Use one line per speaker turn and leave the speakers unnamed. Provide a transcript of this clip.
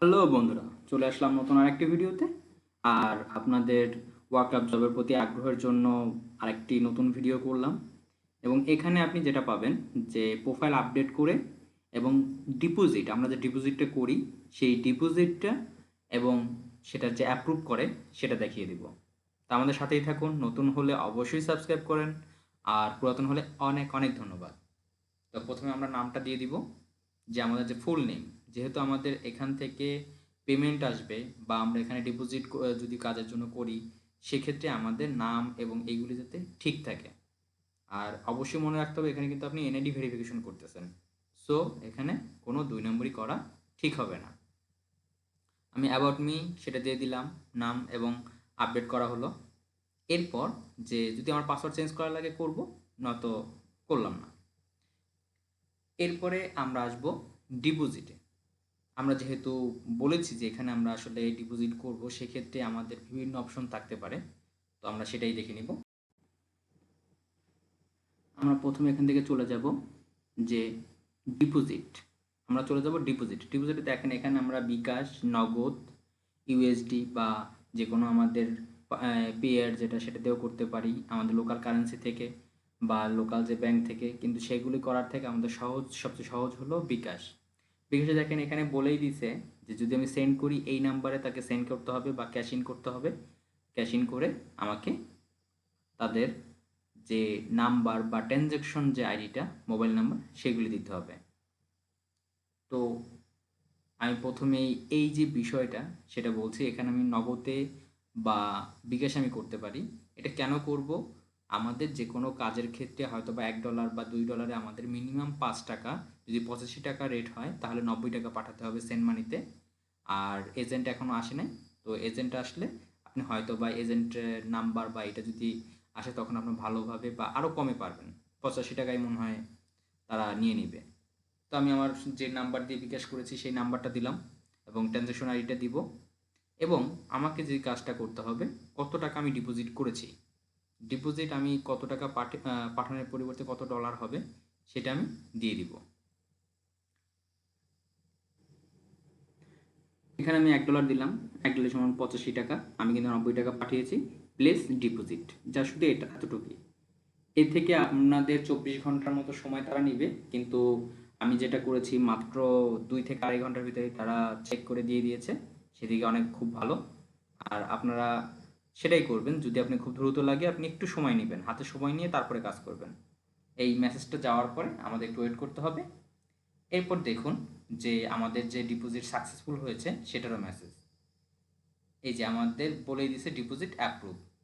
Hello বন্ধুরা, চলে আসলাম নতুন আরেকটি ভিডিওতে। আর আপনাদের ওয়ার্ক আপ জবের প্রতি আগ্রহের জন্য আরেকটি নতুন ভিডিও করলাম। এবং এখানে আপনি যেটা পাবেন, যে প্রোফাইল আপডেট করে এবং ডিপোজিট আমরা যে ডিপোজিটটা করি, সেই ডিপোজিটটা এবং সেটা যে অ্যাপ্রুভ করে, সেটা দেখিয়ে দিব। তা আমাদের সাথেই থাকুন, নতুন হলে অবশ্যই সাবস্ক্রাইব করেন। আর পুরাতন হলে অনেক অনেক ধন্যবাদ। তো প্রথমে আমরা নামটা দিয়ে দিব, যে আমাদের যে ফুল নেম যেহেতু আমাদের এখান থেকে পেমেন্ট আসবে বা আমরা এখানে ডিপোজিট যদি কাজের জন্য করি, সেক্ষেত্রে আমাদের নাম এবং এইগুলি যাতে ঠিক থাকে। আর অবশ্যই মনে রাখতে হবে, এখানে কিন্তু আপনি এনআইডি ভেরিফিকেশন করতেছেন। সো এখানে কোনো দুই নম্বরই করা ঠিক হবে না। আমি অ্যাবাউট মি সেটা দিয়ে দিলাম, নাম এবং আপডেট করা হলো। এরপর যে যদি আমার পাসওয়ার্ড চেঞ্জ করা লাগে করব, নয়তো করলাম না। এরপরে আমরা আসব ডিপোজিটে আমরা যেহেতু বলেছি যে এখানে আমরা আসলে ডিপোজিট করব, সেক্ষেত্রে আমাদের বিভিন্ন অপশন থাকতে পারে। তো আমরা সেটাই দেখে নিব। আমরা প্রথমে এখান থেকে চলে যাব যে ডিপোজিট আমরা চলে যাব ডিপোজিট ডিপোজিটে দেখেন এখানে আমরা বিকাশ, নগদ ইউএসডি বা যে কোনো আমাদের পেয়ার যেটা সেটাতেও করতে পারি আমাদের লোকাল কারেন্সি থেকে বা লোকাল যে ব্যাংক থেকে। কিন্তু সেগুলি করার থেকে আমাদের সহজ, সবচেয়ে সহজ হলো বিকাশ। বিকাশে দেখেন এখানে বলেই দিছে যে যদি আমি সেন্ড করি এই নাম্বারে তাকে সেন্ড করতে হবে বা ক্যাশ ইন করতে হবে ক্যাশ ইন করে আমাকে তাদের যে নাম্বার বা ট্রানজ্যাকশন যে আইডিটা মোবাইল নাম্বার সেগুলি দিতে হবে। তো আমি প্রথমেই এই যে বিষয়টা, সেটা বলছি, এখানে আমি নগদে বা বিকাশ আমি করতে পারি। এটা কেন করব? আমাদের যে কোনো কাজের ক্ষেত্রে হয়তো বা এক ডলার বা দুই ডলারে আমাদের মিনিমাম পাঁচ টাকা, যদি পঁচাশি টাকা রেট হয়, তাহলে নব্বই টাকা পাঠাতে হবে সেন্ড মানিতে আর এজেন্ট এখনও আসে নাই, তো এজেন্ট আসলে আপনি হয়তো বা এজেন্টের নাম্বার বা এটা যদি আসে, তখন আপনি ভালোভাবে বা আরও কমে পারবেন। পঁচাশি টাকায় মনে হয় তারা নিয়ে নেবে। তো আমি আমার যে নাম্বার দিয়ে বিকাশ করেছি, সেই নাম্বারটা দিলাম এবং ট্রানজ্যাকশন আইডিটা দিব। এবং আমাকে যে কাজটা করতে হবে, কত টাকা আমি ডিপোজিট করেছি ডিপোজিট আমি কত টাকা পাঠে পাঠানোর পরিবর্তে কত ডলার হবে, সেটা আমি দিয়ে দিব। এখানে আমি এক ডলার দিলাম, এক ডলার সমান পঁচাশি টাকা। আমি কিন্তু নব্বই টাকা পাঠিয়েছি প্লেস ডিপোজিট যা শুধু এটা, এতটুকুই। এর থেকে আপনাদের চব্বিশ ঘণ্টার মতো সময় তারা নিবে, কিন্তু আমি যেটা করেছি, মাত্র দুই থেকে আড়াই ঘণ্টার ভিতরে তারা চেক করে দিয়ে দিয়েছে। সেদিকে অনেক খুব ভালো। আর আপনারা সেটাই করবেন। যদি আপনি খুব দ্রুত লাগে, আপনি একটু সময় নেবেন। হাতে সময় নিয়ে তারপরে কাজ করবেন। এই মেসেজটা যাওয়ার পরে আমাদের একটু ওয়েট করতে হবে। এরপর দেখুন যে আমাদের যে ডিপোজিট সাকসেসফুল হয়েছে, সেটারও মেসেজ এই যে আমাদের বলেই দিছে ডিপোজিট অ্যাপ্রুভ